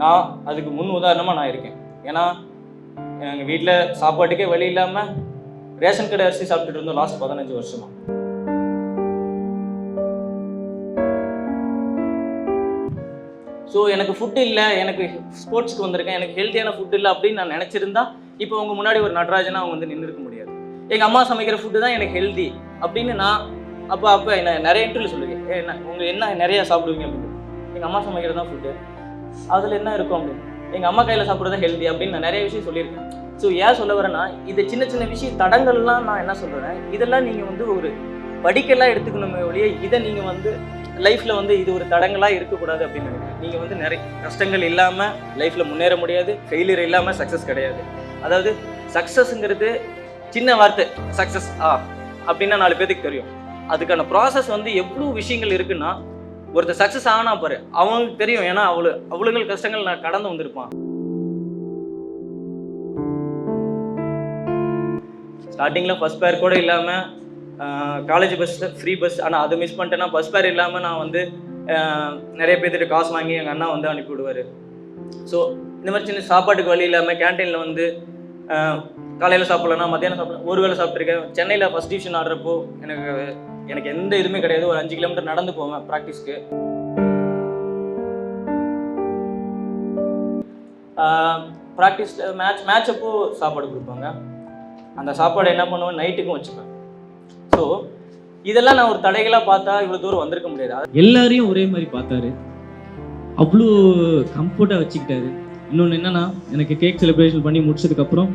நான் அதுக்கு முன் உதாரணமாக நான் இருக்கேன். ஏன்னா எங்கள் வீட்டில் சாப்பாட்டுக்கே வழி இல்லாமல் ரேஷன் கடை அரிசி சாப்பிட்டுட்டு இருந்தோம் லாஸ்ட் பதினஞ்சு வருஷமா. ஸோ எனக்கு ஃபுட்டு இல்லை எனக்கு ஸ்போர்ட்ஸ்க்கு வந்திருக்கேன் எனக்கு ஹெல்த்தியான ஃபுட் இல்லை அப்படின்னு நான் நினச்சிருந்தா இப்போ உங்கள் முன்னாடி ஒரு நடராஜனா அவங்க வந்து நின்று இருக்க முடியாது. எங்கள் அம்மா சமைக்கிற ஃபுட்டு தான் எனக்கு ஹெல்தி அப்படின்னு நான் அப்போ அப்போ என்ன நிறைய இன்டர்வியூ சொல்லுவேன் என்ன உங்கள் என்ன நிறையா சாப்பிடுவீங்க அப்படின்னு. எங்கள் அம்மா சமைக்கிறது தான் ஃபுட்டு அதில் என்ன இருக்கும் அப்படின்னு? எங்கள் அம்மா கையில் சாப்பிட்றது ஹெல்தி அப்படின்னு நான் நிறைய விஷயம் சொல்லியிருக்கேன். ஸோ ஏன் சொல்ல வரேன்னா இது சின்ன சின்ன விஷயம் தடங்கள்லாம் நான் என்ன சொல்கிறேன் இதெல்லாம் நீங்கள் வந்து ஒரு படிக்கெல்லாம் எடுத்துக்கணுமே ஒழிய இதை நீங்கள் வந்து லைஃப்பில் வந்து இது ஒரு தடங்களாக இருக்கக்கூடாது அப்படின்னு நீங்கள் வந்து நிறைய கஷ்டங்கள் இல்லாமல் லைஃப்பில் முன்னேற முடியாது ஃபெயிலியர் இல்லாமல் சக்ஸஸ் கிடையாது. அதாவது சக்ஸஸ்ங்கிறது சின்ன வார்த்தை சக்ஸஸ் ஆ அப்படின்னா நாலு பேத்துக்கு தெரியும். அதுக்கான ப்ராசஸ் வந்து எவ்வளோ விஷயங்கள் இருக்குன்னா ஒருத்தர் சக்ஸஸ் ஆனா பாரு அவனுக்கு தெரியும். ஏன்னா அவளு அவ்வளோகள் கஷ்டங்கள் நான் கடந்து வந்திருப்பான். ஸ்டார்டிங்கில் ஃபஸ்ட் பேர் கூட இல்லாமல் காலேஜ் பஸ் ஃப்ரீ பஸ் ஆனால் அதை மிஸ் பண்ணிட்டேன்னா பஸ் பேர் இல்லாமல் நான் வந்து நிறைய பேர்த்துட்டு காசு வாங்கி எங்கள் அண்ணா வந்து அனுப்பி விடுவார் ஸோ இந்த மாதிரி சின்ன சாப்பாட்டுக்கு வழி இல்லாமல் கேன்டீனில் வந்து காலையில் சாப்பிட்லன்னா மத்தியானம் சாப்பிட ஒரு வேளை சாப்பிட்ருக்கேன் சென்னையில் ஃபஸ்ட் டிவிஷன் ஆடுறப்போ எனக்கு எனக்கு எந்த இதுவுமே கிடையாது. ஒரு அஞ்சு கிலோமீட்டர் நடந்து போவேன் ப்ராக்டிஸ்க்கு ப்ராக்டிஸ் மேட்ச் மேட்ச் அப்போ சாப்பாடு கொடுப்பாங்க. அந்த சாப்பாடு என்ன பண்ணுவேன்? நைட்டுக்கும் வச்சுப்பேன். ஸோ இதெல்லாம் நான் ஒரு தடைகளாக பார்த்தா இவ்வளோ தூரம் வந்திருக்க முடியாது. எல்லாரையும் ஒரே மாதிரி பார்த்தாரு. அவ்வளோ கம்ஃபர்ட்டாக வச்சுக்கிட்டாரு. இன்னொன்று என்னென்னா எனக்கு கேக் செலிப்ரேஷன் பண்ணி முடிச்சதுக்கப்புறம்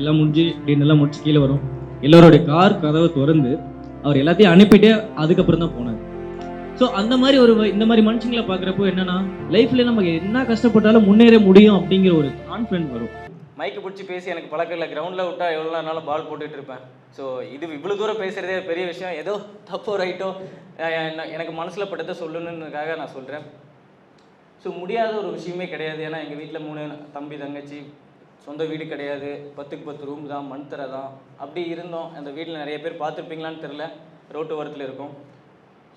எல்லாம் முடிஞ்சு டின் முடிச்சு கீழே வரும். எல்லோருடைய கார் கதவை திறந்து அவர் எல்லாத்தையும் அனுப்பிட்டு அதுக்கப்புறம் தான் போனார். ஸோ அந்த மாதிரி ஒரு இந்த மாதிரி மனுஷங்களை பார்க்குறப்போ என்னன்னா லைஃப்ல நம்ம என்ன கஷ்டப்பட்டாலும் முன்னேற முடியும் அப்படிங்கிற ஒரு கான்ஃபிடன்ட் வரும். மைக்கு பிடிச்சி பேசி எனக்கு பழக்கம் இல்லை. கிரவுண்டில் விட்டால் எவ்வளோ நாளும் பால் போட்டுட்டு இருப்பேன். ஸோ இது இவ்வளோ தூரம் பேசுகிறதே பெரிய விஷயம். ஏதோ தப்போ ரைட்டோ எனக்கு மனசில் பட்டதை சொல்லணுன்றதுக்காக நான் சொல்கிறேன் ஸோ முடியாத ஒரு விஷயமே கிடையாது. ஏன்னா எங்கள் வீட்டில் மூணு தம்பி தங்கச்சி சொந்த வீடு கிடையாது பத்துக்கு பத்து ரூம் தான் மண் தர தான். அப்படி இருந்தோம். அந்த வீட்டில் நிறைய பேர் பார்த்துருப்பீங்களான்னு தெரில ரோட்டு ஓரத்தில் இருக்கும்.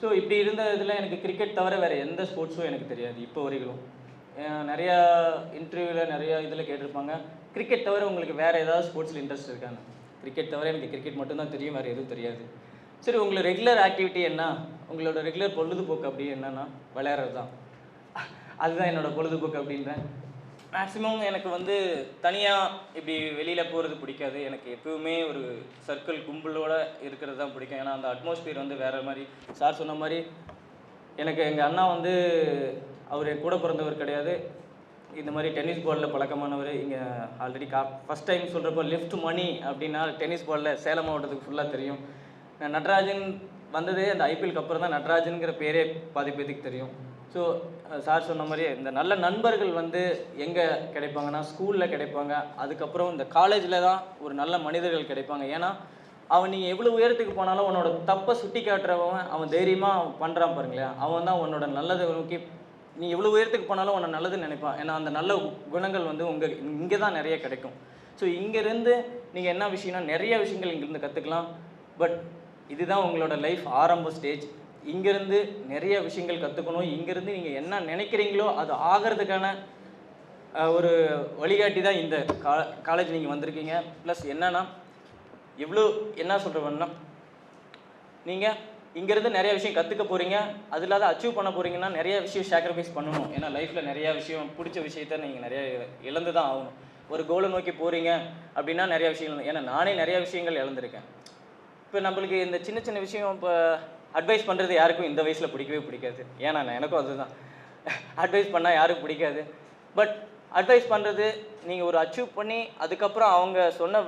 ஸோ இப்படி இருந்த இதில் எனக்கு கிரிக்கெட் தவிர வேறு எந்த ஸ்போர்ட்ஸும் எனக்கு தெரியாது இப்போ வரைக்கும் நிறையா இன்டர்வியூவில் நிறையா இதில் கேட்டிருப்பாங்க. கிரிக்கெட் தவிர உங்களுக்கு வேறு ஏதாவது ஸ்போர்ட்ஸில் இன்ட்ரெஸ்ட் இருக்காங்க கிரிக்கெட் தவிர எனக்கு கிரிக்கெட் மட்டும்தான் தெரியும் வேறு எதுவும் தெரியாது. சரி உங்களோட ரெகுலர் ஆக்டிவிட்டி என்ன? உங்களோட ரெகுலர் பொழுதுபோக்கு அப்படி என்னன்னா விளையாடுறது தான் அதுதான் என்னோடய பொழுதுபோக்கு அப்படின்றேன். மேக்ஸிமம் எனக்கு வந்து தனியாக இப்படி வெளியில் போகிறது பிடிக்காது. எனக்கு எப்பவுமே ஒரு சர்க்கிள் கும்பலோட இருக்கிறது தான் பிடிக்கும். ஏன்னா அந்த அட்மாஸ்பியர் வந்து வேறு மாதிரி. சார் சொன்ன மாதிரி எனக்கு எங்கள் அண்ணா வந்து அவர் என் கூட பிறந்தவர் கிடையாது. இந்த மாதிரி டென்னிஸ் பாலில் பழக்கமானவர். இங்கே ஆல்ரெடி கா ஃபஸ்ட் டைம் சொல்கிறப்போ லெஃப்ட் மணி அப்படின்னா டென்னிஸ் பாலில் சேலம் மாவட்டத்துக்கு ஃபுல்லாக தெரியும். நட்ராஜன் வந்ததே அந்த ஐபிஎல்க்கு அப்புறம் தான் நட்ராஜனுங்கிற பேரே பாதி பேத்துக்கு தெரியும். ஸோ சார் சொன்ன மாதிரி இந்த நல்ல நண்பர்கள் வந்து எங்கே கிடைப்பாங்கன்னா ஸ்கூலில் கிடைப்பாங்க. அதுக்கப்புறம் இந்த காலேஜில் தான் ஒரு நல்ல மனிதர்கள் கிடைப்பாங்க. ஏன்னா அவன் நீங்கள் எவ்வளோ உயரத்துக்கு போனாலும் உன்னோட தப்பை சுட்டி காட்டுறவன் அவன் தைரியமாக பண்ணுறான் பாருங்களேன் அவன் தான் உன்னோட நல்லதை நோக்கி நீ எவ்வளோ உயரத்துக்கு போனாலும் உன்னை நல்லதுன்னு நினைப்பான். ஏன்னா அந்த நல்ல குணங்கள் வந்து உங்கள் இங்கே தான் நிறைய கிடைக்கும். ஸோ இங்கேருந்து நீங்கள் என்ன விஷயம்னா நிறைய விஷயங்கள் இங்கேருந்து கற்றுக்கலாம் பட் இதுதான் உங்களோட லைஃப் ஆரம்ப ஸ்டேஜ் இங்கேருந்து நிறைய விஷயங்கள் கற்றுக்கணும் இங்கேருந்து நீங்கள் என்ன நினைக்கிறீங்களோ அது ஆகிறதுக்கான ஒரு வழிகாட்டி தான் இந்த கா காலேஜ் நீங்கள் வந்திருக்கீங்க. ப்ளஸ் என்னன்னா எவ்வளோ என்ன சொல்கிறவன்னா நீங்கள் இங்கேருந்து நிறைய விஷயம் கற்றுக்க போகிறீங்க அது இல்லாத அச்சீவ் பண்ண போகிறீங்கன்னா நிறைய விஷயம் சாக்ரிஃபைஸ் பண்ணணும். ஏன்னா லைஃப்பில் நிறைய விஷயம் பிடிச்ச விஷயத்த நீங்கள் நிறைய இழந்து தான் ஆகணும். ஒரு கோலை நோக்கி போகிறீங்க அப்படின்னா நிறைய விஷயங்கள் ஏன்னா நானே நிறைய விஷயங்கள் இழந்திருக்கேன். இப்போ நம்மளுக்கு இந்த சின்ன சின்ன விஷயம் இப்போ அட்வைஸ் பண்ணுறது யாருக்கும் இந்த வயசில் பிடிக்கவே பிடிக்காது. ஏன்னா நான்? எனக்கும் அதுதான். அட்வைஸ் பண்ணால் யாருக்கும் பிடிக்காது. பட் அட்வைஸ் பண்ணுறது நீங்கள் ஒரு அச்சீவ் பண்ணி அதுக்கப்புறம் அவங்க சொன்ன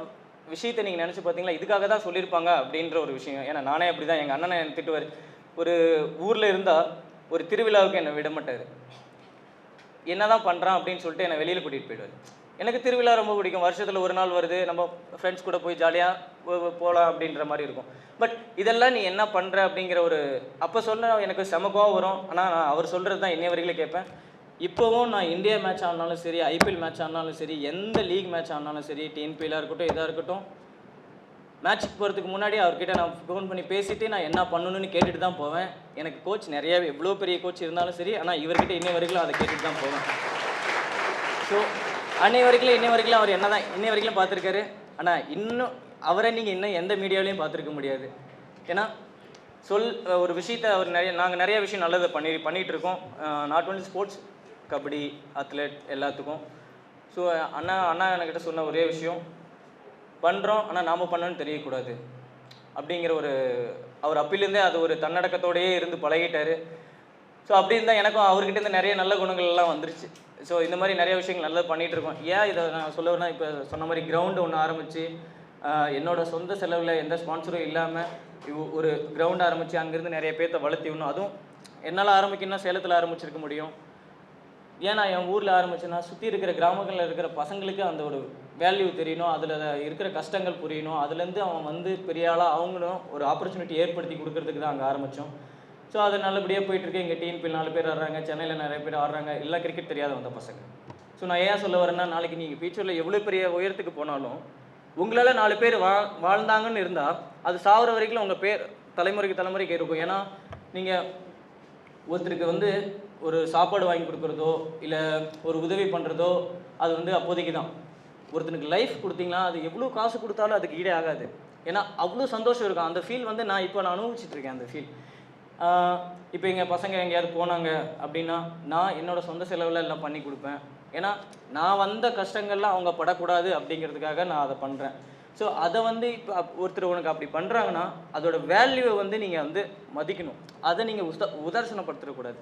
விஷயத்தை நீங்கள் நினச்சி பார்த்தீங்களா இதுக்காக தான் சொல்லியிருப்பாங்க அப்படின்ற ஒரு விஷயம். ஏன்னா நானே அப்படி தான் எங்கள் அண்ணனை என்னை திட்டுவார். ஒரு ஊரில் இருந்தால் ஒரு திருவிழாவுக்கு என்னை விட மாட்டார். என்னதான் பண்ணுறான் அப்படின்னு சொல்லிட்டு என்னை வெளியில் கூட்டிகிட்டு போயிடுவார். எனக்கு திருவிழா ரொம்ப பிடிக்கும். வருஷத்தில் ஒரு நாள் வருது நம்ம ஃப்ரெண்ட்ஸ் கூட போய் ஜாலியாக போகலாம் அப்படின்ற மாதிரி இருக்கும். பட் இதெல்லாம் நீ என்ன பண்ணுற அப்படிங்கிற ஒரு அப்போ சொல்ல எனக்கு செம கோவம் வரும். ஆனால் நான் அவர் சொல்கிறது தான் இன்னைய வரைக்கும் கேட்பேன். இப்போவும் நான் இந்தியா மேட்ச் ஆனாலும் சரி ஐபிஎல் மேட்ச் ஆனாலும் சரி எந்த லீக் மேட்ச் ஆனாலும் சரி டிஎன்பிஎல்லாக இருக்கட்டும் இதாக இருக்கட்டும் மேட்ச்சுக்கு போகிறதுக்கு முன்னாடி அவர்கிட்ட நான் ஃபோன் பண்ணி பேசிவிட்டு நான் என்ன பண்ணணும்னு கேட்டுட்டு தான் போவேன். எனக்கு கோச் நிறைய எவ்வளோ பெரிய கோச் இருந்தாலும் சரி ஆனால் இவர்கிட்ட இன்னை வரைக்கும் அதை கேட்டுட்டு தான் போவேன். ஸோ அன்னை வரைக்கும் இன்னை வரைக்கும் அவர் என்ன தான் இன்னை வரைக்கும் பார்த்துருக்காரு. ஆனால் இன்னும் அவரை நீங்கள் இன்னும் எந்த மீடியாவிலையும் பார்த்துருக்க முடியாது. ஏன்னா சொல் ஒரு விஷயத்த அவர் நிறைய நாங்கள் நிறைய விஷயம் நல்லதை பண்ணி பண்ணிகிட்டு இருக்கோம் not only sports kabaddi athlete எல்லாத்துக்கும். ஸோ அண்ணா அண்ணா என்கிட்ட சொன்ன ஒரே விஷயம் பண்ணுறோம் ஆனால் நாம் பண்ணணும்னு தெரியக்கூடாது. அப்படிங்கிற ஒரு அவர் அப்பிலேருந்தே அது ஒரு தன்னடக்கத்தோடயே இருந்து பழகிட்டார். ஸோ அப்படி இருந்தால் எனக்கும் அவர்கிட்ட இருந்து நிறைய நல்ல குணங்கள் எல்லாம் வந்துருச்சு. ஸோ இந்த மாதிரி நிறைய விஷயங்கள் நல்லா பண்ணிட்டு இருக்கோம். ஏன் இதை நான் சொல்லுவேன்னா இப்போ சொன்ன மாதிரி கிரவுண்டு ஒன்று ஆரம்பித்து என்னோட சொந்த செலவில் எந்த ஸ்பான்சரும் இல்லாமல் ஒரு கிரவுண்ட் ஆரம்பித்து அங்கேருந்து நிறைய பேர்த்த வளர்த்தி விடணும். அதுவும் என்னால் ஆரம்பிக்கணும்னா சேலத்தில் ஆரம்பிச்சிருக்க முடியும். ஏன் நான் என் ஊரில் ஆரம்பிச்சேன்னா சுற்றி இருக்கிற கிராமங்களில் இருக்கிற பசங்களுக்கு அந்த ஒரு வேல்யூ தெரியணும். அதில் இருக்கிற கஷ்டங்கள் புரியணும். அதுலேருந்து அவன் வந்து பெரிய ஆளாக அவங்களும் ஒரு ஆப்பர்ச்சுனிட்டி ஏற்படுத்தி கொடுக்கறதுக்கு தான் அங்கே ஆரம்பித்தோம் ஸோ அது நல்லபடியாக போயிட்டுருக்கு. எங்கள் டிஎன்பி நாலு பேர் ஆடுறாங்க. சென்னையில் நிறைய பேர் ஆடுறாங்க. எல்லாம் கிரிக்கெட் தெரியாத வந்த பசங்க. ஸோ நான் ஏன் சொல்ல வரேன்னா நாளைக்கு நீங்கள் ஃபியூச்சரில் எவ்வளோ பெரிய உயரத்துக்கு போனாலும் உங்களால் நாலு பேர் வா வாழ்ந்தாங்கன்னு இருந்தால் அது சாகுற வரைக்கும் உங்கள் பேர் தலைமுறைக்கு தலைமுறைக்கு இருக்கும். ஏன்னா நீங்கள் ஒருத்தருக்கு வந்து ஒரு சாப்பாடு வாங்கி கொடுக்குறதோ இல்லை ஒரு உதவி பண்ணுறதோ அது வந்து அப்போதைக்கு தான். ஒருத்தனுக்கு லைஃப் கொடுத்தீங்கன்னா அது எவ்வளோ காசு கொடுத்தாலும் அதுக்கு ஈடே ஆகாது. ஏன்னா அவ்வளோ சந்தோஷம் இருக்கும். அந்த ஃபீல் வந்து நான் இப்போ நான் அனுபவிச்சுட்டு இருக்கேன் அந்த ஃபீல் இப்போ எங்கள் பசங்க எங்கேயாவது போனாங்க அப்படின்னா நான் என்னோட சொந்த செலவில் எல்லாம் பண்ணி கொடுப்பேன். ஏன்னா நான் வந்த கஷ்டங்கள்லாம் அவங்க படக்கூடாது அப்படிங்கிறதுக்காக நான் அதை பண்ணுறேன் ஸோ அதை வந்து இப்போ ஒருத்தர் உனக்கு அப்படி பண்ணுறாங்கன்னா அதோட வேல்யூவை வந்து நீங்கள் வந்து மதிக்கணும். அதை நீங்கள் உத உதாசனப்படுத்திடக்கூடாது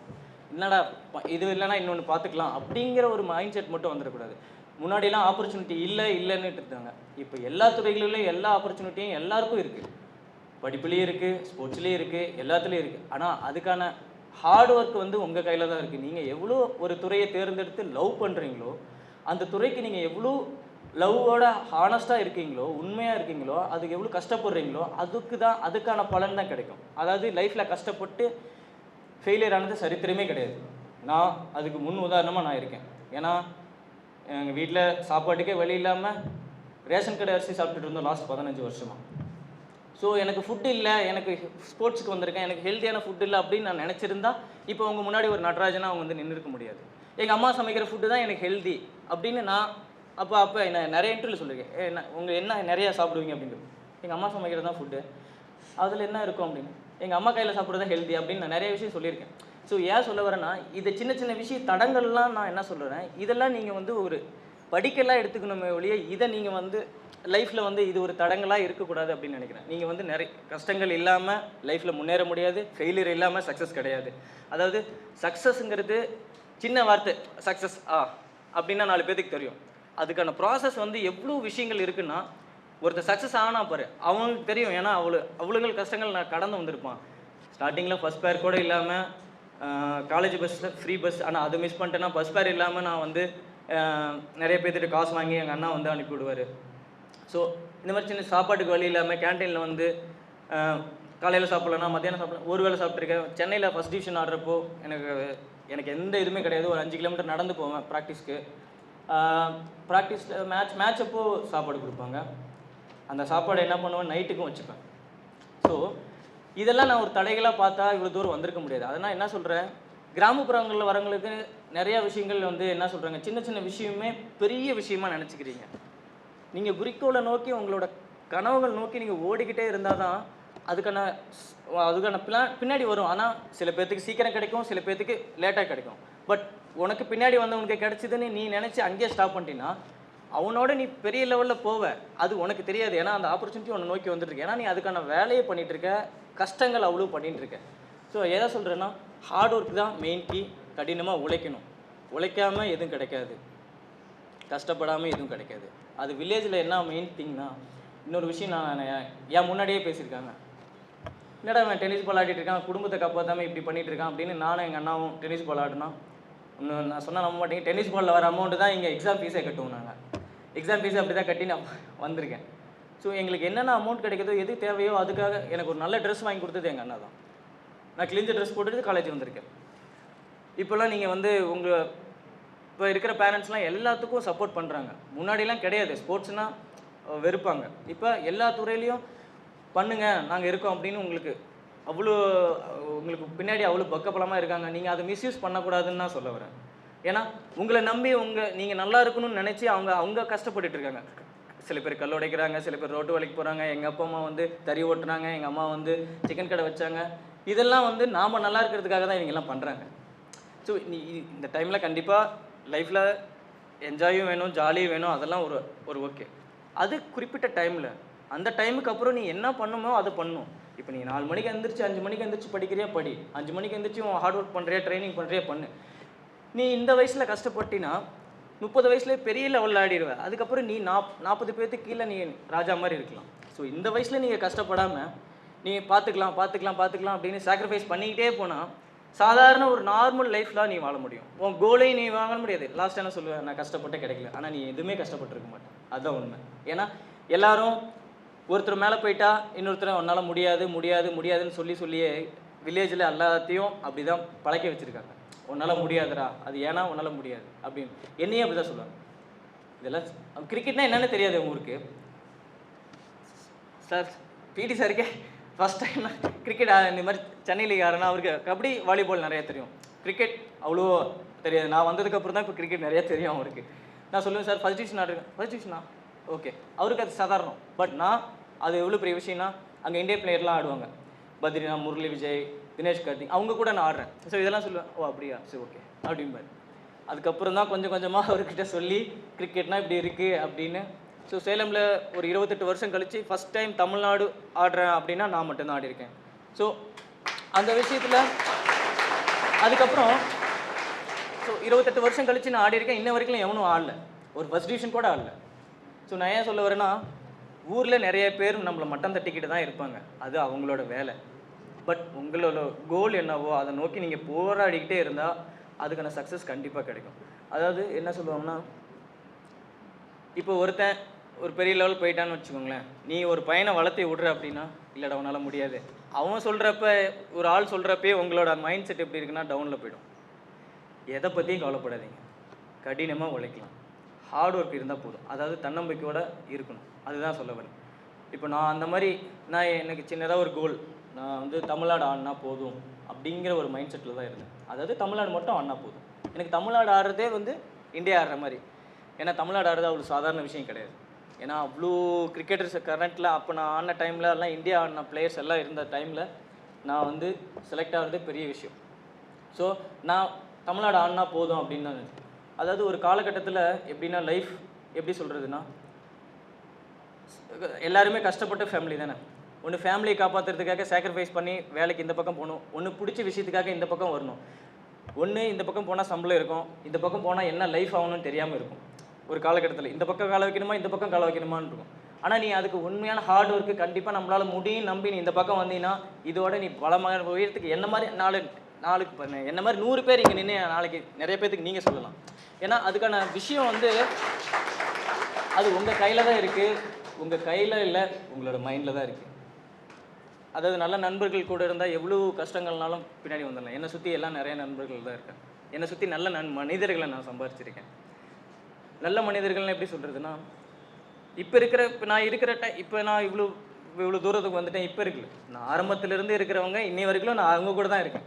என்னடா ப- இது இல்லைன்னா இன்னொன்று பார்த்துக்கலாம் அப்படிங்கிற ஒரு மைண்ட் செட் மட்டும் வந்துடக்கூடாது. முன்னாடிலாம் ஆப்பர்ச்சுனிட்டி இல்லை இல்லைன்னு இருந்தாங்க இப்போ எல்லா துறைகளிலும் எல்லா ஆப்பர்ச்சுனிட்டியும் எல்லாருக்கும் இருக்குது படிப்புலேயும் இருக்குது ஸ்போர்ட்ஸ்லேயும் இருக்குது எல்லாத்துலேயும் இருக்குது ஆனால் அதுக்கான ஹார்ட் ஒர்க் வந்து உங்கள் கையில் தான் இருக்குது நீங்கள் எவ்வளோ ஒரு துறையை தேர்ந்தெடுத்து லவ் பண்ணுறீங்களோ அந்த துறைக்கு நீங்கள் எவ்வளோ லவ்வோட ஹானஸ்ட்டாக இருக்கீங்களோ உண்மையாக இருக்கீங்களோ அதுக்கு எவ்வளோ கஷ்டப்படுறீங்களோ அதுக்கு தான் அதுக்கான பலன் தான் கிடைக்கும். அதாவது லைஃப்பில் கஷ்டப்பட்டு ஃபெயிலியர் ஆனது சரித்திரமே கிடையாது. நான் அதுக்கு முன் உதாரணமாக நான் இருக்கேன். ஏன்னா எங்கள் வீட்டில் சாப்பாட்டுக்கே வழி இல்லாமல் ரேஷன் கடை அரிசி சாப்பிட்டுட்டு இருந்தோம் லாஸ்ட் பதினஞ்சு வருஷமாக ஸோ எனக்கு ஃபுட் இல்லை எனக்கு ஸ்போர்ட்ஸ்க்கு வந்திருக்கேன் எனக்கு ஹெல்த்தியான ஃபுட் இல்லை அப்படின்னு நான் நினச்சிருந்தா இப்போ அவங்க முன்னாடி ஒரு நடராஜனாக அவங்க வந்து நின்றுருக்க முடியாது. எங்கள் அம்மா சமைக்கிற ஃபுட்டு தான் எனக்கு ஹெல்தி அப்படின்னு நான் அப்போ அப்போ என்ன நிறைய இன்டர்வியூ சொல்லியிருக்கேன் ஏ, என்ன உங்கள் என்ன நிறையா சாப்பிடுவீங்க? அப்படின்னு. எங்கள் அம்மா சமைக்கிறது தான் ஃபுட்டு அதில் என்ன இருக்கும் அப்படின்னு. எங்கள் அம்மா கையில் சாப்பிட்றது ஹெல்தி அப்படின்னு நான் நிறைய விஷயம் சொல்லியிருக்கேன். ஸோ ஏன் சொல்ல வரேன்னா இது சின்ன சின்ன விஷய தடங்கள்லாம் நான் என்ன சொல்கிறேன் இதெல்லாம் நீங்கள் வந்து ஒரு படிக்கெல்லாம் எடுத்துக்கணுமே ஒழிய இதை நீங்கள் வந்து லைஃப்பில் வந்து இது ஒரு தடங்களாக இருக்கக்கூடாது அப்படின்னு நினைக்கிறேன். நீங்கள் வந்து நிறைய கஷ்டங்கள் இல்லாமல் லைஃப்பில் முன்னேற முடியாது. ஃபெயிலியர் இல்லாமல் சக்ஸஸ் கிடையாது. அதாவது சக்ஸஸ்ங்கிறது சின்ன வார்த்தை சக்ஸஸ் ஆ அப்படின்னா நாலு பேத்துக்கு தெரியும். அதுக்கான ப்ராசஸ் வந்து எவ்வளோ விஷயங்கள் இருக்குன்னா ஒருத்தர் சக்ஸஸ் ஆனா பாரு அவங்களுக்கு தெரியும். ஏன்னா அவ்வளோ அவ்வளோகள் கஷ்டங்கள் நான் கடந்து வந்திருப்பான். ஸ்டார்டிங்கில் ஃபஸ்ட் பேர் கூட இல்லாமல் காலேஜ் பஸ்ஸில் ஃப்ரீ பஸ் ஆனால் அது மிஸ் பண்ணிட்டேன்னா ஃபஸ்ட் பேர் இல்லாமல் நான் வந்து நிறைய பேர்த்துட்டு காசு வாங்கி எங்கள் அண்ணா வந்து அனுப்பி விடுவார் ஸோ இந்த மாதிரி சின்ன சாப்பாட்டுக்கு வழி இல்லாமல் கேன்டீனில் வந்து காலையில் சாப்பிட்லன்னா மத்தியானம் சாப்பிட்லாம் ஒரு வேளை சாப்பிட்ருக்கேன் சென்னையில் ஃபஸ்ட் டிவிஷன் ஆடுறப்போ எனக்கு எனக்கு எந்த இதுவுமே கிடையாது. ஒரு அஞ்சு கிலோமீட்டர் நடந்து போவேன் ப்ராக்டிஸ்க்கு ப்ராக்டிஸில் மேட்ச் மேட்ச் அப்போ சாப்பாடு கொடுப்பாங்க. அந்த சாப்பாடு என்ன பண்ணுவேன்? நைட்டுக்கும் வச்சுப்பேன். ஸோ இதெல்லாம் நான் ஒரு தடைகளாக பார்த்தா இவ்வளோ தூரம் வந்திருக்க முடியாது. அதனால் என்ன சொல்கிறேன் கிராமப்புறங்களில் வரவங்களுக்கு நிறையா விஷயங்கள் வந்து என்ன சொல்கிறாங்க சின்ன சின்ன விஷயமே பெரிய விஷயமா நினச்சிக்கிறீங்க. நீங்கள் குறிக்கோளை நோக்கி உங்களோட கனவுகள் நோக்கி நீங்கள் ஓடிக்கிட்டே இருந்தால் தான் அதுக்கான அதுக்கான பிளான் பின்னாடி வரும். ஆனால் சில பேர்த்துக்கு சீக்கிரம் கிடைக்கும் சில பேர்த்துக்கு லேட்டாக கிடைக்கும். பட் உனக்கு பின்னாடி வந்தவனுக்கு கிடைச்சிதுன்னு நீ நினச்சி அங்கேயே ஸ்டாப் பண்ணிட்டீங்கன்னா அவனோட நீ பெரிய லெவலில் போவ. அது உனக்கு தெரியாது. ஏன்னா அந்த ஆப்பர்ச்சுனிட்டி உன்னை நோக்கி வந்துட்டு இருக்கு ஏன்னா நீ அதுக்கான வேலையை பண்ணிட்டு இருக்க கஷ்டங்கள் அவ்வளோ பண்ணிகிட்டு இருக்க ஸோ எதை சொல்கிறேன்னா ஹார்ட் ஒர்க் தான் மெயின் கீ கடினமாக உழைக்கணும். உழைக்காமல் எதுவும் கிடைக்காது. கஷ்டப்படாமல் எதுவும் கிடைக்காது. அது வில்லேஜில் என்ன மெயின் திங்னா இன்னொரு விஷயம் நான் என் முன்னாடியே பேசியிருக்காங்க. என்னடா அவன் டென்னிஸ் பால் இருக்கான் குடும்பத்தை காப்பாற்றாம இப்படி பண்ணிட்டு இருக்கான் அப்படின்னு நானும் எங்கள் அண்ணாவும் டென்னிஸ் பால் ஆடினா நான் சொன்னால் நம்ப மாட்டேங்க. டென்னிஸ் பாலில் வர அமௌண்ட்டு தான் இங்கே எக்ஸாம் ஃபீஸே கட்டுவோம் நாங்கள் எக்ஸாம் ஃபீஸ் அப்படி தான் கட்டி நான் வந்திருக்கேன். ஸோ எங்களுக்கு என்னென்ன அமௌண்ட் கிடைக்குதோ எது தேவையோ அதுக்காக எனக்கு ஒரு நல்ல ட்ரெஸ் வாங்கி கொடுத்தது எங்கள் அண்ணா தான். நான் கிழிஞ்ச ட்ரெஸ் போட்டுட்டு காலேஜ் வந்திருக்கேன். இப்போல்லாம் நீங்கள் வந்து உங்கள் இப்போ இருக்கிற பேரண்ட்ஸ்லாம் எல்லாத்துக்கும் சப்போர்ட் பண்ணுறாங்க முன்னாடிலாம் கிடையாது. ஸ்போர்ட்ஸ்னால் வெறுப்பாங்க. இப்போ எல்லா துறையிலையும் பண்ணுங்கள் நாங்கள் இருக்கோம் அப்படின்னு உங்களுக்கு அவ்வளோ உங்களுக்கு பின்னாடி அவ்வளோ பக்கப்பலமாக இருக்காங்க. நீங்கள் அதை மிஸ்யூஸ் பண்ணக்கூடாதுன்னு நான் சொல்ல வரேன். ஏன்னா உங்களை நம்பி உங்கள் நீங்கள் நல்லா இருக்கணும்னு நினச்சி அவங்க அவங்க கஷ்டப்பட்டுட்டு இருக்காங்க. சில பேர் கல் உடைக்கிறாங்க சில பேர் ரோட்டு வேலைக்கு போகிறாங்க எங்கள் அப்பா அம்மா வந்து தறி ஓட்டுறாங்க எங்கள் அம்மா வந்து சிக்கன் கடை வச்சாங்க. இதெல்லாம் வந்து நாம் நல்லா இருக்கிறதுக்காக தான் இவங்கெல்லாம் பண்ணுறாங்க ஸோ நீ இந்த டைமில் கண்டிப்பாக லைஃப்பில் என்ஜாயும் வேணும் ஜாலியும் வேணும் அதெல்லாம் ஒரு ஒரு ஓகே அது குறிப்பிட்ட டைமில் அந்த டைமுக்கு அப்புறம் நீ என்ன பண்ணுமோ அதை பண்ணும். இப்போ நீ நாலு மணிக்கு எந்திரிச்சு அஞ்சு மணிக்கு எந்திரிச்சு படிக்கிறியா படி. அஞ்சு மணிக்கு எந்திரிச்சு ஹார்ட் ஒர்க் பண்ணுறியா ட்ரைனிங் பண்ணுறியா பண்ணு. நீ இந்த வயசில் கஷ்டப்பட்டினா முப்பது வயசுலேயே பெரிய லெவலில் ஆடிடுவ. அதுக்கப்புறம் நீ நாப் நாற்பது பேர்த்துக்கு கீழே நீ ராஜா மாதிரி இருக்கலாம். ஸோ இந்த வயசில் நீங்கள் கஷ்டப்படாமல் நீ பார்த்துக்கலாம் பார்த்துக்கலாம் பார்த்துக்கலாம் அப்படின்னு சாக்ரிஃபைஸ் பண்ணிக்கிட்டே போனால் சாதாரண ஒரு நார்மல் லைஃப்பில் நீ வாழ முடியும். உன் கோலையும் நீ வாங்க முடியாது. லாஸ்ட் என்ன சொல்லுவேன்? நான் கஷ்டப்பட்டே கிடைக்கல. ஆனால் நீ எதுவுமே கஷ்டப்பட்டிருக்க மாட்டேன் அதுதான் உண்மை. ஏன்னா எல்லாரும் ஒருத்தர் மேலே போயிட்டா இன்னொருத்தர் உன்னால் முடியாது முடியாது முடியாதுன்னு சொல்லி சொல்லியே வில்லேஜில் எல்லாத்தையும் அப்படி தான் பழக்கி வச்சுருக்காங்க. உன்னால் முடியாதுடா. அது ஏன்னா உன்னால் முடியாது. அப்படின்னு. என்னையும் அப்படி தான் சொல்லுவாங்க. இதெல்லாம் கிரிக்கெட்னா என்னன்னு தெரியாது உங்களுக்கு சார் பிடி சாருக்கே ஃபஸ்ட் டைம் கிரிக்கெட் இந்த மாதிரி சென்னையில் யாருன்னா அவருக்கு கபடி வாலிபால் நிறைய தெரியும். கிரிக்கெட் அவ்வளோ தெரியாது. நான் வந்ததுக்கப்புறம் தான் இப்போ கிரிக்கெட் நிறைய தெரியும் அவருக்கு. நான் சொல்லுவேன் சார் ஃபஸ்ட் டிவிஷன் ஆடுறேன் ஃபஸ்ட் டிவிஷனா ஓகே அவருக்கு அது சாதாரணம். பட் நான் அது எவ்வளோ பெரிய விஷயம்னா அங்கே இந்திய பிளேயர்லாம் ஆடுவாங்க. பத்ரினா முரளி விஜய் தினேஷ் கார்த்திக் அவங்க கூட நான் ஆடுறேன். ஸோ இதெல்லாம் சொல்லுவேன் ஓ அப்படியா? சரி ஓகே அப்படிம்பாரு. அதுக்கப்புறம் தான் கொஞ்சம் கொஞ்சமாக அவர்கிட்ட சொல்லி கிரிக்கெட்னா இப்படி இருக்குது அப்படின்னு ஸோ சேலமில் ஒரு இருபத்தெட்டு வருஷம் கழித்து ஃபஸ்ட் டைம் தமிழ்நாடு ஆடுறேன் அப்படின்னா நான் மட்டும்தான் ஆடியிருக்கேன். ஸோ அந்த விஷயத்தில் அதுக்கப்புறம் ஸோ இருபத்தெட்டு வருஷம் கழிச்சு நான் ஆடியிருக்கேன். இன்ன வரைக்கும் எவனும் ஆடல. ஒரு ஃபஸ்ட் டிவிஷன் கூட ஆடல. ஸோ நான் ஏன் சொல்ல வரேன்னா ஊரில் நிறைய பேர் நம்மளை மட்டம் தட்டிக்கிட்டு தான் இருப்பாங்க. அது அவங்களோட வேலை. பட் உங்களோட கோல் என்னவோ அதை நோக்கி நீங்கள் போராடிக்கிட்டே இருந்தால் அதுக்கான சக்ஸஸ் கண்டிப்பாக கிடைக்கும். அதாவது என்ன சொல்லுவாங்கன்னா இப்போ ஒருத்தன் ஒரு பெரிய லெவல் போயிட்டான்னு வச்சுக்கோங்களேன். நீ ஒரு பையனை வளர்த்தி விட்ற அப்படின்னா இல்லைடா உன்னால் முடியாது. அவன் சொல்கிறப்ப ஒரு ஆள் சொல்கிறப்பே உங்களோட மைண்ட் செட் எப்படி இருக்குன்னா டவுனில் போயிடும். எதை பற்றியும் கவலைப்படாதீங்க. கடினமாக உழைக்கலாம். ஹார்ட் ஒர்க் இருந்தால் போதும். அதாவது தன்னம்பிக்கையோடு இருக்கணும். அதுதான் சொல்ல வரேன். இப்போ நான் அந்த மாதிரி நான் எனக்கு சின்னதாக ஒரு கோல் நான் வந்து தமிழ்நாடு ஆடினா போதும் அப்படிங்கிற ஒரு மைண்ட் செட்டில் தான் இருந்தேன். அதாவது தமிழ்நாடு மட்டும் ஆடினா போதும். எனக்கு தமிழ்நாடு ஆடுறதே வந்து இந்தியா ஆடுற மாதிரி. ஏன்னா தமிழ்நாடு ஆடுறது அவ்வளோ சாதாரண விஷயம் கிடையாது. ஏன்னா அவ்வளோ கிரிக்கெட்டர்ஸ் கரண்ட்டில் அப்போ நான் ஆன டைமில் எல்லாம் இந்தியா ஆடின பிளேயர்ஸ் எல்லாம் இருந்த டைமில் நான் வந்து செலக்ட் ஆகிறது பெரிய விஷயம். ஸோ நான் தமிழ்நாடு ஆடினா போதும் அப்படின்னு தான் அதாவது ஒரு காலகட்டத்தில் எப்படின்னா லைஃப் எப்படி சொல்கிறதுனா எல்லாருமே கஷ்டப்பட்ட ஃபேமிலி தானே. ஒன்று ஃபேமிலியை காப்பாற்றுறதுக்காக சாக்ரிஃபைஸ் பண்ணி வேலைக்கு இந்த பக்கம் போகணும். ஒன்று பிடிச்ச விஷயத்துக்காக இந்த பக்கம் வரணும். ஒன்று இந்த பக்கம் போனால் சம்பளம் இருக்கும். இந்த பக்கம் போனால் என்ன லைஃப் ஆகணும்னு தெரியாமல் இருக்கும். ஒரு காலகட்டத்தில் இந்த பக்கம் காலை வைக்கணுமா இந்த பக்கம் காலை வைக்கணுமான்னு இருக்கும். ஆனால் நீ அதுக்கு உண்மையான ஹார்ட் ஒர்க்கு கண்டிப்பாக நம்மளால் முடியும் நம்பி நீ இந்த பக்கம் வந்தீங்கன்னா இதோட நீ பலமாக உயரத்துக்கு என்ன மாதிரி நாலு நாளுக்கு பண்ண என்ன மாதிரி நூறு பேர் இங்கே நின்று நாளைக்கு நிறைய பேர்த்துக்கு நீங்கள் சொல்லலாம். ஏன்னா அதுக்கான விஷயம் வந்து அது உங்கள் கையில் தான் இருக்குது உங்கள் கையில் இல்லை உங்களோட மைண்டில் தான் இருக்குது அதாவது நல்ல நண்பர்கள் கூட இருந்தால் எவ்வளோ கஷ்டங்கள்னாலும் பின்னாடி வந்துடலாம். என்னை சுற்றி எல்லாம் நிறைய நண்பர்கள் தான் இருக்கேன் என்னை சுற்றி நல்ல நன் மனிதர்களை நான் சம்பாரிச்சிருக்கேன். நல்ல மனிதர்கள்னு எப்படி சொல்கிறதுனா இப்போ இருக்கிற இப்போ நான் இருக்கிற டை இப்போ நான் இவ்வளோ இவ்வளோ தூரத்துக்கு வந்துட்டேன் இப்போ இருக்குல்ல. நான் ஆரம்பத்திலிருந்து இருக்கிறவங்க இன்னி வரைக்கும் நான் அவங்க கூட தான் இருக்கேன்.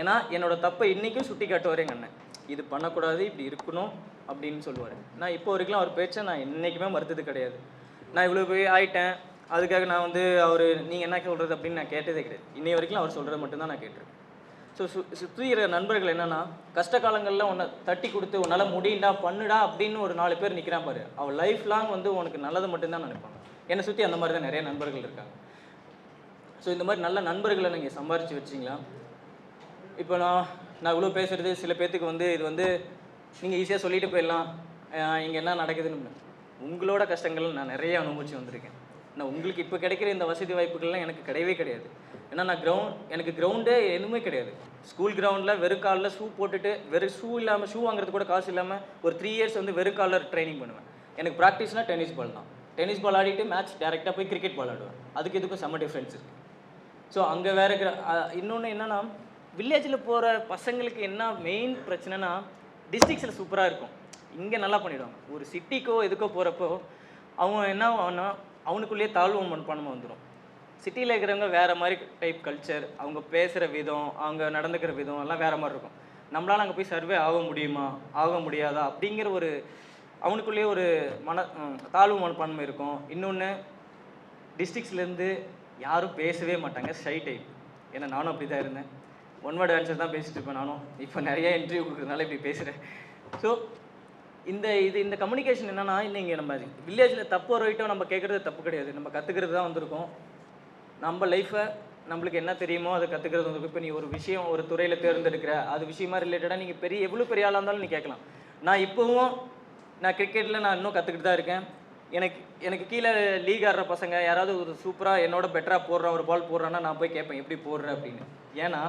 ஏன்னா என்னோட தப்பை இன்றைக்கும் சுட்டி காட்டுவார் எங்கள் அண்ணன். இது பண்ணக்கூடாது இப்படி இருக்கணும் அப்படின்னு சொல்லுவார். நான் இப்போ வரைக்கும் அவர் பேச்சை நான் என்றைக்குமே மறுத்தது கிடையாது. நான் இவ்வளோ போய் ஆயிட்டேன் அதுக்காக நான் வந்து அவர் நீங்கள் என்ன சொல்கிறது அப்படின்னு நான் கேட்டதே கிடையாது. இன்னை வரைக்கும் அவர் சொல்கிறது மட்டும்தான் நான் கேட்டிருக்கேன். ஸோ சு சுற்றி நண்பர்கள் என்னென்னா கஷ்ட காலங்களில் உன்னை தட்டி கொடுத்து உன்னால் முடியுண்டா பண்ணுடா அப்படின்னு ஒரு நாலு பேர் நிற்கிறான் பாரு. அவள் லைஃப் லாங் வந்து உனக்கு நல்லது மட்டும்தான் நினைப்பாங்க என்னை சுற்றி அந்த மாதிரி தான் நிறைய நண்பர்கள் இருக்காங்க. ஸோ இந்த மாதிரி நல்ல நண்பர்களை நீங்கள் சம்பாரித்து வச்சிங்களா? இப்போ நான் நான் இவ்வளோ பேசுகிறது சில பேர்த்துக்கு வந்து இது வந்து நீங்கள் ஈஸியாக சொல்லிட்டு போயிடலாம். இங்கே என்ன நடக்குதுன்னு உங்களோட கஷ்டங்கள் நான் நிறைய அனுபவிச்சு வந்திருக்கேன். நான் உங்களுக்கு இப்போ கிடைக்கிற இந்த வசதி வாய்ப்புகள்லாம் எனக்கு கிடையவே கிடையாது. ஏன்னா நான் கிரவுண்ட் எனக்கு கிரவுண்டே எதுவுமே கிடையாது. ஸ்கூல் கிரவுண்டில் வெறும் காலில் ஷூ போட்டுட்டு வெறும் ஷூ இல்லாமல் ஷூ வாங்குறது கூட காசு இல்லாமல் ஒரு த்ரீ இயர்ஸ் வந்து வெறும் காலில் ட்ரைனிங் பண்ணுவேன். எனக்கு ப்ராக்டிஸ்னால் டென்னிஸ் பால் தான். டென்னிஸ் பால் ஆடிட்டு மேட்ச் டேரெக்டாக போய் கிரிக்கெட் பால் ஆடுவேன். அதுக்கு இதுக்கும் செம்ம டிஃப்ரென்ஸ் இருக்குது ஸோ அங்கே வேறு இருக்கிற இன்னொன்று என்னென்னா வில்லேஜில் போகிற பசங்களுக்கு என்ன மெயின் பிரச்சனைனா டிஸ்ட்ரிக்ஸில் சூப்பராக இருக்கும். இங்கே நல்லா பண்ணிவிடுவாங்க ஒரு சிட்டிக்கோ எதுக்கோ போகிறப்போ அவன் என்ன ஆகும்னா அவனுக்குள்ளேயே தாழ்வு மனப்பான்மை வந்துடும் சிட்டியில் இருக்கிறவங்க வேறு மாதிரி டைப் கல்ச்சர் அவங்க பேசுகிற விதம் அவங்க நடந்துக்கிற விதம் எல்லாம் வேறு மாதிரி இருக்கும். நம்மளால் அங்கே போய் சர்வே ஆக முடியுமா? ஆக முடியாதா? அப்படிங்கிற ஒரு அவனுக்குள்ளேயே ஒரு மன தாழ்வு மனப்பான்மை இருக்கும். இன்னொன்று டிஸ்ட்ரிக்ஸ்லேருந்து யாரும் பேசவே மாட்டாங்க. ஷை டைப் ஏன்னா நானும் அப்படி தான் இருந்தேன். ஒன் வேர்டு ஆன்சர் தான் பேசிட்டு இருப்பேன் நானும். இப்போ நிறைய இன்டர்வியூ கொடுக்குறதுனால இப்படி பேசுகிறேன் ஸோ இந்த இது இந்த கம்யூனிகேஷன் என்னென்னா இன்னைக்கு நம்ம வில்லேஜில் தப்பு ரைட்டோ நம்ம கேட்குறது தப்பு கிடையாது. நம்ம கற்றுக்கிறது தான் வந்திருக்கோம். நம்ம லைஃப்பை நம்மளுக்கு என்ன தெரியுமோ அதை கற்றுக்கிறது வந்து இப்போ நீ ஒரு விஷயம் ஒரு துறையில் தேர்ந்தெடுக்கிற அது விஷயமா ரிலேட்டடாக நீங்கள் பெரிய எவ்வளோ பெரிய ஆளாக இருந்தாலும் நீ கேட்கலாம். நான் இப்போவும் நான் கிரிக்கெட்டில் நான் இன்னும் கற்றுக்கிட்டு தான் இருக்கேன். எனக்கு எனக்கு கீழே லீக் ஆடுற பசங்க யாராவது ஒரு சூப்பராக என்னோட பெட்டராக போடுற ஒரு பால் போடுறான்னா நான் போய் கேட்பேன் எப்படி போடுற அப்படின்னு. ஏன்னா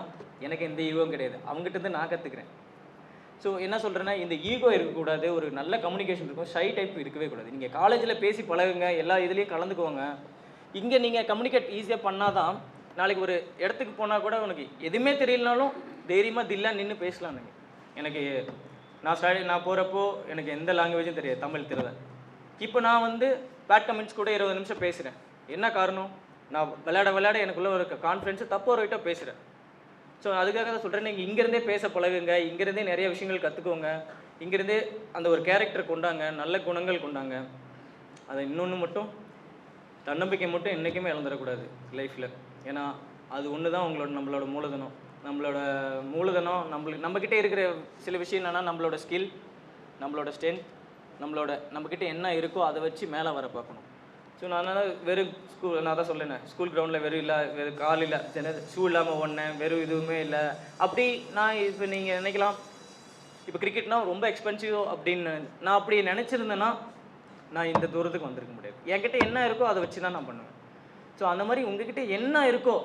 எனக்கு எந்த ஈகோவும் கிடையாது. அவங்ககிட்ட இருந்து நான் கற்றுக்கிறேன் ஸோ என்ன சொல்கிறேன்னா இந்த ஈகோ இருக்கக்கூடாது ஒரு நல்ல கம்யூனிகேஷன் இருக்கும். ஷை டைப் இருக்கவே கூடாது. நீங்கள் காலேஜில் பேசி பழகுங்க எல்லா இதுலேயும் கலந்துக்குவோங்க இங்கே நீங்கள் கம்யூனிகேட் ஈஸியாக பண்ணாதான் நாளைக்கு ஒரு இடத்துக்கு போனால் கூட உனக்கு எதுவுமே தெரியலனாலும் தைரியமாக தில்லா நின்று பேசலாம் நீங்கள் எனக்கு நான் ஸ்டடி நான் போகிறப்போ எனக்கு எந்த லாங்குவேஜும் தெரியாது தமிழ் தெரியல. இப்போ நான் வந்து பேட் கமெண்ட்ஸ் கூட இருபது நிமிஷம் பேசுகிறேன் என்ன காரணம்? நான் விளையாட விளையாட எனக்குள்ள ஒரு கான்ஃபிடென்ஸு தப்போ பேசுகிறேன் ஸோ அதுக்காக தான் சொல்கிறேன் நீங்கள் இங்கேருந்தே பேச பழகுங்க இங்கேருந்தே நிறைய விஷயங்கள் கற்றுக்கோங்க இங்கேருந்தே அந்த ஒரு கேரக்டர் கொண்டாங்க நல்ல குணங்கள் கொண்டாங்க. அதை இன்னொன்று மட்டும் தன்னம்பிக்கை மட்டும் என்றைக்குமே இழந்துடக்கூடாது லைஃப்பில் ஏன்னா அது ஒன்று தான் உங்களோட நம்மளோட மூலதனம். நம்மளோட மூலதனம் நம்மளுக்கு நம்மக்கிட்ட இருக்கிற சில விஷயம் என்னென்னா நம்மளோட ஸ்கில் நம்மளோட ஸ்ட்ரென்த் நம்மளோட நம்மக்கிட்ட என்ன இருக்கோ அதை வச்சு மேலே வர பார்க்கணும். ஸோ நான் வெறும் ஸ்கூல் நான் தான் சொல்லினேன் ஸ்கூல் கிரவுண்டில் வெறும் இல்லை வெறும் கால் இல்லை ஷூ இல்லாமல் ஓடினேன் வெறும் இதுவுமே இல்லை. அப்படி நான் இப்போ நீங்கள் நினைக்கலாம் இப்போ கிரிக்கெட்னா ரொம்ப எக்ஸ்பென்சிவ் அப்படின்னு நான் அப்படி நினச்சிருந்தேன்னா நான் இந்த தூரத்துக்கு வந்திருக்க முடியாது. என்கிட்ட என்ன இருக்கோ அதை வச்சு தான் நான் பண்ணுவேன். ஸோ அந்த மாதிரி உங்ககிட்ட என்ன இருக்கோ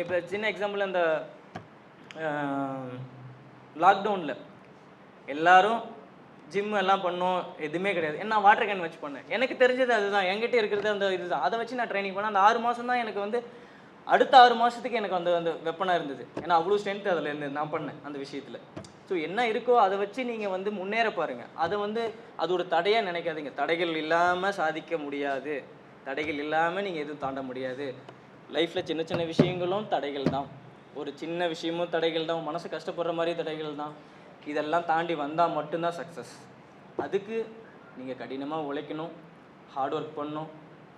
இப்போ சின்ன எக்ஸாம்பிள் அந்த லாக்டவுனில் எல்லாரும் ஜிம் எல்லாம் பண்ணோம் எதுவுமே கிடையாது. ஏன்னா வாட்டர் கேன் வச்சு பண்ணேன். எனக்கு தெரிஞ்சது அதுதான். என்கிட்ட இருக்கிறது அந்த இதுதான். அதை வச்சு நான் ட்ரைனிங் பண்ணேன். அந்த ஆறு மாதம் தான் எனக்கு வந்து அடுத்த ஆறு மாதத்துக்கு எனக்கு அந்த அந்த வெப்பனாக இருந்தது. ஏன்னா அவ்வளோ ஸ்ட்ரென்த் அதில் இருந்து நான் பண்ணேன் அந்த விஷயத்தில். ஸோ என்ன இருக்கோ அதை வச்சு நீங்கள் வந்து முன்னேற பாருங்கள் அதை வந்து அது ஒரு தடையாக நினைக்காதீங்க. தடைகள் இல்லாமல் சாதிக்க முடியாது. தடைகள் இல்லாமல் நீங்கள் எதுவும் தாண்ட முடியாது. லைஃப்பில் சின்ன சின்ன விஷயங்களும் தடைகள் தான். ஒரு சின்ன விஷயமும் தடைகள் தான். மனசு கஷ்டப்படுற மாதிரி தடைகள் தான். இதெல்லாம் தாண்டி வந்தால் மட்டும்தான் சக்ஸஸ் அதுக்கு நீங்கள் கடினமாக உழைக்கணும். ஹார்ட் ஒர்க் பண்ணணும்.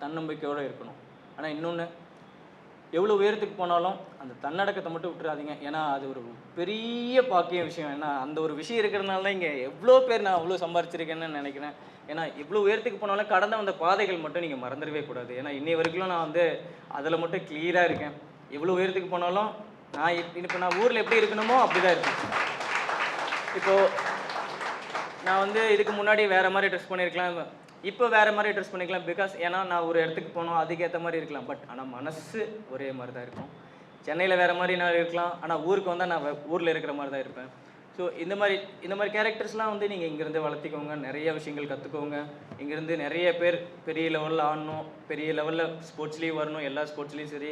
தன்னம்பிக்கையோடு இருக்கணும். ஆனால் இன்னொன்று எவ்வளோ உயரத்துக்கு போனாலும் அந்த தன்னடக்கத்தை மட்டும் விட்டுறாதீங்க. ஏன்னா அது ஒரு பெரிய பாக்கிய விஷயம். ஏன்னா அந்த ஒரு விஷயம் இருக்கிறதுனால தான் இங்கே எவ்வளோ பேர் நான் அவ்வளோ சம்பாரிச்சிருக்கேன்னு நினைக்கிறேன். ஏன்னா எவ்வளோ உயரத்துக்கு போனாலும் கடந்த வந்த பாதைகள் மட்டும் நீங்கள் மறந்துடவே கூடாது. ஏன்னா இன்னை வரைக்கும் நான் வந்து அதில் மட்டும் கிளியராக இருக்கேன். எவ்வளோ உயரத்துக்கு போனாலும் நான் இப்போ நான் ஊரில் எப்படி இருக்கணுமோ அப்படி தான் இருக்கேன் இப்போது நான் வந்து இதுக்கு முன்னாடி வேறு மாதிரி ட்ரெஸ் பண்ணியிருக்கலாம். இப்போ வேறு மாதிரி ட்ரெஸ் பண்ணிக்கலாம். பிகாஸ் ஏன்னா நான் ஒரு இடத்துக்கு போனோம் அதுக்கேற்ற மாதிரி இருக்கலாம். பட் ஆனால் மனசு ஒரே மாதிரி தான் இருக்கும். சென்னையில் வேறு மாதிரி நான் இருக்கலாம். ஆனால் ஊருக்கு வந்தால் நான் ஊரில் இருக்கிற மாதிரி தான் இருப்பேன். ஸோ இந்த மாதிரி இந்த மாதிரி கேரக்டர்ஸ்லாம் வந்து நீங்கள் இங்கேருந்து வளர்த்திக்கோங்க. நிறைய விஷயங்கள் கற்றுக்கோங்க இங்கேருந்து நிறைய பேர் பெரிய லெவலில் ஆடணும். பெரிய லெவலில் ஸ்போர்ட்ஸ்லேயும் வரணும். எல்லா ஸ்போர்ட்ஸ்லேயும் சரி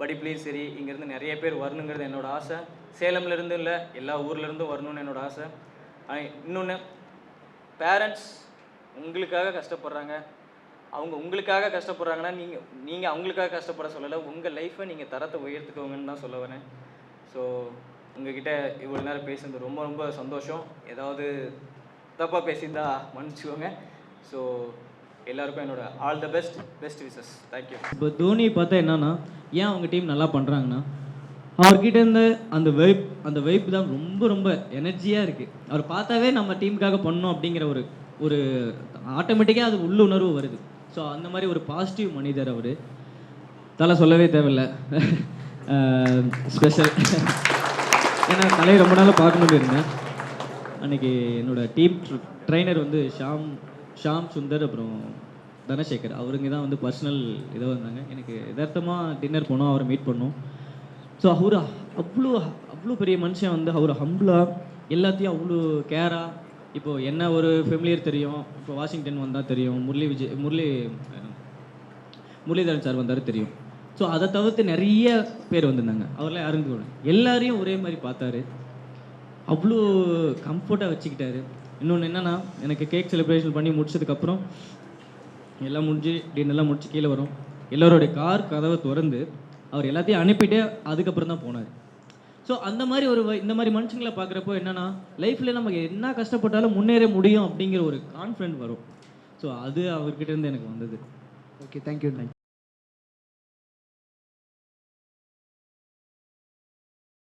படிப்புலேயும் சரி இங்கேருந்து நிறைய பேர் வரணுங்கிறது என்னோட ஆசை. சேலம்லேருந்து இல்லை எல்லா ஊர்லேருந்தும் வரணும்னு என்னோட ஆசை. இன்னொன்று பேரண்ட்ஸ் உங்களுக்காக கஷ்டப்படுறாங்க. அவங்க உங்களுக்காக கஷ்டப்படுறாங்கன்னா நீங்கள் நீங்கள் அவங்களுக்காக கஷ்டப்பட சொல்லலை. உங்கள் லைஃப்பை நீங்கள் தரத்தை உயர்த்துக்கோங்கன்னு தான் சொல்ல வரேன். ஸோ உங்ககிட்ட இவ்வளோ நேரம் பேசுனது ரொம்ப ரொம்ப சந்தோஷம். ஏதாவது தப்பாக பேசியிருந்தா மன்னிச்சுக்கோங்க. ஸோ எல்லாருக்கும் என்னோட all the best best wishes thank you இப்போ தோனி பார்த்தா என்னன்னா ஏன் அவங்க டீம் நல்லா பண்ணுறாங்கன்னா அவர்கிட்ட இருந்த அந்த வைப் அந்த வைப் தான் ரொம்ப ரொம்ப எனர்ஜியாக இருக்குது அவர் பார்த்தாவே நம்ம டீமுக்காக பண்ணோம் அப்படிங்கிற ஒரு ஒரு ஆட்டோமேட்டிக்காக அது உள்ளுணர்வு வருது. ஸோ அந்த மாதிரி ஒரு பாசிட்டிவ் மனிதர் அவர். தலை சொல்லவே தேவையில்லை. ஸ்பெஷல் ஏன்னா தலையை ரொம்ப நாளாக பார்க்கணும்னு இருந்தேன். அன்றைக்கி என்னோடய டீம் ட்ரைனர் வந்து ஷாம் ஷாம் சுந்தர் அப்புறம் தனசேகர். அவருங்க தான் வந்து பர்சனல் இதாக வந்தாங்க எனக்கு யதார்த்தமாக டின்னர் போனோம் அவரை மீட் பண்ணோம். ஸோ அவர் அவ்வளோ அவ்வளோ பெரிய மனுஷன் வந்து அவர் ஹம்பிளாக எல்லாத்தையும் அவ்வளோ கேராக இப்போது என்ன ஒரு ஃபெமிலியர் தெரியும்? இப்போ வாஷிங்டன் வந்தால் தெரியும். முரளி விஜய் முரளி முரளிதரன் சார் வந்தார் தெரியும். ஸோ அதை தவிர்த்து நிறைய பேர் வந்திருந்தாங்க. அவர்லாம் யாரும் கூட எல்லாரையும் ஒரே மாதிரி பார்த்தாரு. அவ்வளோ கம்ஃபர்ட்டாக வச்சுக்கிட்டாரு. இன்னொன்று என்னென்னா எனக்கு கேக் செலிப்ரேஷன் பண்ணி முடிச்சதுக்கப்புறம் எல்லாம் முடிஞ்சு டின்னெல்லாம் முடிச்சு கீழே வரும். எல்லோருடைய கார் கதவை திறந்து அவர் எல்லாத்தையும் அனுப்பிட்டு அதுக்கப்புறம் தான் போனார். ஸோ அந்த மாதிரி ஒரு வ- இந்த மாதிரி மனுஷங்களை பார்க்குறப்போ என்னன்னா லைஃப்பில் நம்ம என்ன கஷ்டப்பட்டாலும் முன்னேற முடியும் அப்படிங்கிற ஒரு கான்ஃபிடென்ட் வரும். ஸோ அது அவர்கிட்ட இருந்து எனக்கு வந்தது. Okay thank you